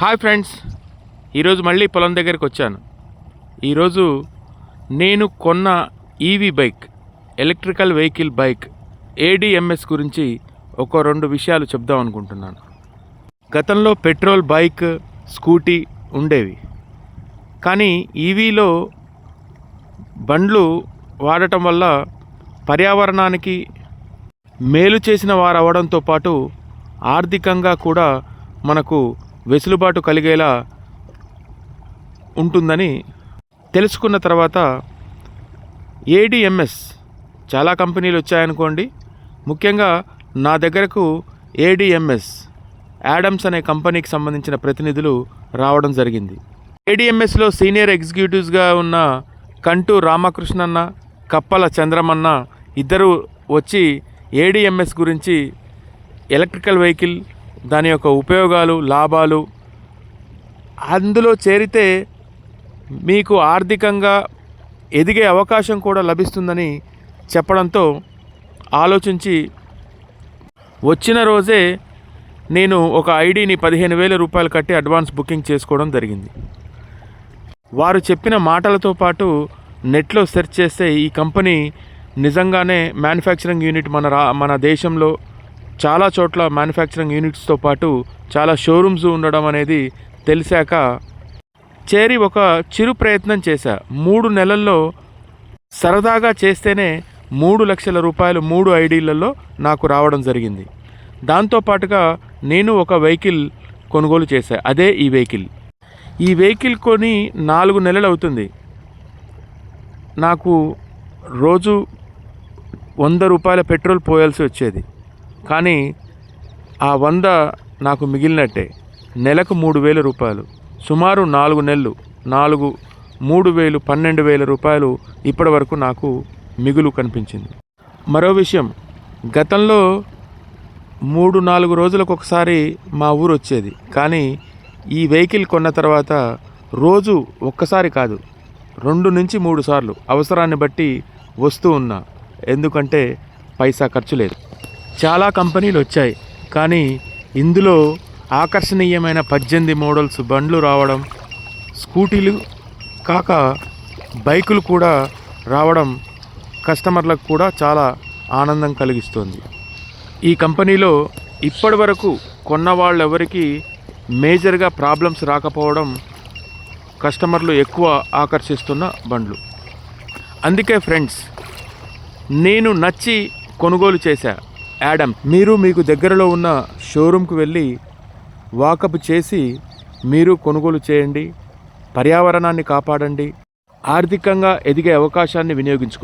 Hi friends ఈరోజు మళ్ళీ పొలం దగ్గరికి వచ్చాను. ఈరోజు నేను కొన్న EV bike electrical vehicle bike ADMS గురించి ఒక రెండు విషయాలు చెప్దాం అనుకుంటున్నాను. గతంలో పెట్రోల్ బైక్ స్కూటీ ఉండేవి. కానీ ఈవీలో బండ్లు వాడటం వల్ల పర్యావరణానికి మేలు చేసిన వారు అవడంతో పాటు ఆర్థికంగా కూడా మనకు వెసులుబాటు కలిగేలా ఉంటుందని తెలుసుకున్న తర్వాత ఏడిఎంఎస్ చాలా కంపెనీలు వచ్చాయనుకోండి. ముఖ్యంగా నా దగ్గరకు ఏడిఎంఎస్ యాడమ్స్ అనే కంపెనీకి సంబంధించిన ప్రతినిధులు రావడం జరిగింది. ఏడిఎంఎస్లో సీనియర్ ఎగ్జిక్యూటివ్స్గా ఉన్న కంటు రామకృష్ణన్న కప్పల చంద్రమన్న ఇద్దరు వచ్చి ఏడిఎంఎస్ గురించి ఎలక్ట్రికల్ వెహికల్ దాని యొక్క ఉపయోగాలు లాభాలు అందులో చేరితే మీకు ఆర్థికంగా ఎదిగే అవకాశం కూడా లభిస్తుందని చెప్పడంతో ఆలోచించి వచ్చిన రోజే నేను ఒక ఐడిని పదిహేను వేల రూపాయలు కట్టి అడ్వాన్స్ బుకింగ్ చేసుకోవడం జరిగింది. వారు చెప్పిన మాటలతో పాటు నెట్లో సెర్చ్ చేస్తే ఈ కంపెనీ నిజంగానే మ్యానుఫ్యాక్చరింగ్ యూనిట్ మన రా మన దేశంలో చాలా చోట్ల మ్యానుఫ్యాక్చరింగ్ యూనిట్స్తో పాటు చాలా షోరూమ్స్ ఉండడం అనేది తెలిసాక చేరి ఒక చిరు ప్రయత్నం చేశా. మూడు నెలల్లో సరదాగా చేస్తేనే మూడు లక్షల రూపాయలు మూడు ఐడీలలో నాకు రావడం జరిగింది. దాంతోపాటుగా నేను ఒక వెహికల్ కొనుగోలు చేశా. అదే ఈ వెహికల్. ఈ వెహికల్ కొని నాలుగు నెలలు అవుతుంది. నాకు రోజు వంద రూపాయల పెట్రోల్ పోయాల్సి వచ్చేది. కానీ ఆ వంద నాకు మిగిలినట్టే. నెలకు మూడు వేల రూపాయలు. సుమారు నాలుగు నెలలు నాలుగు మూడు వేలు పన్నెండు వేల రూపాయలు ఇప్పటి వరకు నాకు మిగులు కనిపించింది. మరో విషయం గతంలో మూడు నాలుగు రోజులకు ఒకసారి మా ఊరు వచ్చేది. కానీ ఈ వెహికల్ కొన్న తర్వాత రోజు ఒక్కసారి కాదు రెండు నుంచి మూడు సార్లు అవసరాన్ని బట్టి వస్తూ ఉన్నా. ఎందుకంటే పైసా ఖర్చు లేదు. చాలా కంపెనీలు వచ్చాయి. కానీ ఇందులో ఆకర్షణీయమైన పద్దెనిమిది మోడల్స్ బండ్లు రావడం స్కూటీలు కాక బైకులు కూడా రావడం కస్టమర్లకు కూడా చాలా ఆనందం కలిగిస్తుంది. ఈ కంపెనీలో ఇప్పటి వరకు కొన్న వాళ్ళెవరికి మేజర్గా ప్రాబ్లమ్స్ రాకపోవడం కస్టమర్లు ఎక్కువ ఆకర్షిస్తున్న బండ్లు. అందుకే ఫ్రెండ్స్ నేను నచ్చి కొనుగోలు చేశా. యాడమ్ మీరు మీకు దగ్గరలో ఉన్న షోరూమ్కి వెళ్ళి వాకప్ చేసి మీరు కొనుగోలు చేయండి పర్యావరణాన్ని కాపాడండి ఆర్థికంగా ఎదిగే అవకాశాన్ని వినియోగించుకోండి.